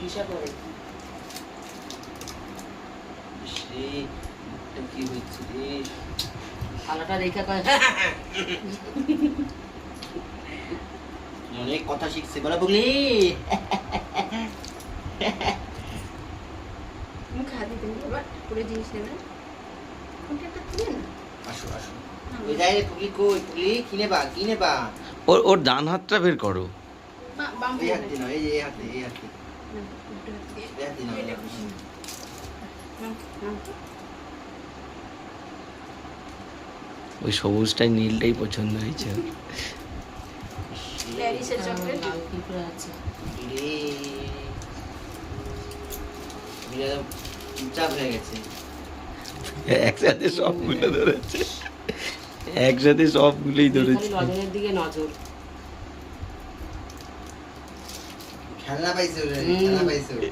চিকিৎসা করে। সে কি হচ্ছে রে? আলাটা দেখা কয়। অনেক কথা শিখছে বলে বুগলি। মুখে হাত দিতে নেবে বাট পুরো জিনিস নেবে কোনটা একটা তুলে না আসো আসো। ওই যাই রে পুগলি কই? পুগলি কিনে বা কিনে বা ওর ওর ডান হাতটা বের করো। বাম এই হাতে যে এই হাতে এই হাতে। ওই সবুজটাই নীলটাই পছন্দ হয়েছে। হয়ে গেছে। একসাথে সবগুলো ধরেছে। একসাথে সবগুলোই ধরেছে। দিকে নজর। చల్లబైసూరు చల్లబైసూరు